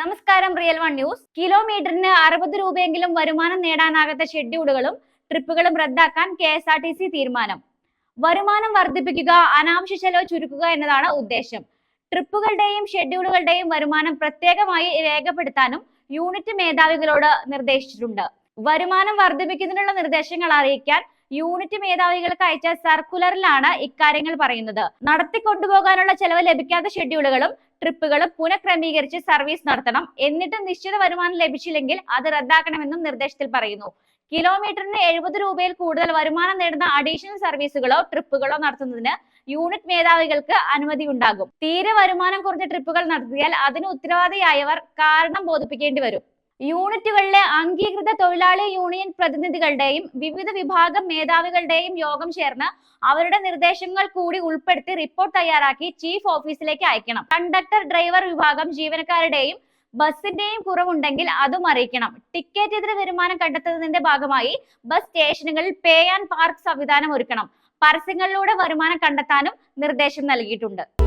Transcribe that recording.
നമസ്കാരം real one news. കിലോമീറ്ററിന് അറുപത് രൂപയെങ്കിലും വരുമാനം നേടാനാകാത്ത ഷെഡ്യൂളുകളും ട്രിപ്പുകളും റദ്ദാക്കാൻ K S R T C തീരുമാനം. വരുമാനം വർദ്ധിപ്പിക്കുക അനാവശ്യ ചെലവ് ചുരുക്കുക എന്നതാണ് ഉദ്ദേശം. ട്രിപ്പുകളുടെയും ഷെഡ്യൂളുകളുടെയും വരുമാനം പ്രത്യേകമായി രേഖപ്പെടുത്താനും യൂണിറ്റ് മേധാവികളോട് നിർദ്ദേശിച്ചിട്ടുണ്ട്. വരുമാനം വർദ്ധിപ്പിക്കുന്നതിനുള്ള നിർദ്ദേശങ്ങൾ അറിയിക്കാൻ യൂണിറ്റ് മേധാവികൾക്ക് അയച്ച സർക്കുലറിലാണ് ഇക്കാര്യങ്ങൾ പറയുന്നത്. നടത്തിക്കൊണ്ടുപോകാനുള്ള ചെലവ് ലഭിക്കാത്ത ഷെഡ്യൂളുകളും ട്രിപ്പുകളും പുനഃക്രമീകരിച്ച് സർവീസ് നടത്തണം. എന്നിട്ട് നിശ്ചിത വരുമാനം ലഭിച്ചില്ലെങ്കിൽ അത് റദ്ദാക്കണമെന്നും നിർദ്ദേശത്തിൽ പറയുന്നു. കിലോമീറ്ററിന് എഴുപത് രൂപയിൽ കൂടുതൽ വരുമാനം നേടുന്ന അഡീഷണൽ സർവീസുകളോ ട്രിപ്പുകളോ നടത്തുന്നതിന് യൂണിറ്റ് മേധാവികൾക്ക് അനുമതി ഉണ്ടാകും. തീരെ വരുമാനം കുറഞ്ഞ ട്രിപ്പുകൾ നടത്തിയാൽ അതിന് ഉത്തരവാദിയായവർ കാരണം ബോധിപ്പിക്കേണ്ടി വരും. യൂണിറ്റുകളിലെ അംഗീകൃത തൊഴിലാളി യൂണിയൻ പ്രതിനിധികളുടെയും വിവിധ വിഭാഗം മേധാവികളുടെയും യോഗം ചേർന്ന് അവരുടെ നിർദ്ദേശങ്ങൾ കൂടി ഉൾപ്പെടുത്തി റിപ്പോർട്ട് തയ്യാറാക്കി ചീഫ് ഓഫീസിലേക്ക് അയക്കണം. കണ്ടക്ടർ ഡ്രൈവർ വിഭാഗം ജീവനക്കാരുടെയും ബസിന്റെയും കുറവുണ്ടെങ്കിൽ അതും അറിയിക്കണം. ടിക്കറ്റ് ഇതര വരുമാനം കണ്ടെത്തുന്നതിന്റെ ഭാഗമായി ബസ് സ്റ്റേഷനുകളിൽ പേ ആൻഡ് പാർക്ക് സംവിധാനം ഒരുക്കണം. പരസ്യങ്ങളിലൂടെ വരുമാനം കണ്ടെത്താനും നിർദ്ദേശം നൽകിയിട്ടുണ്ട്.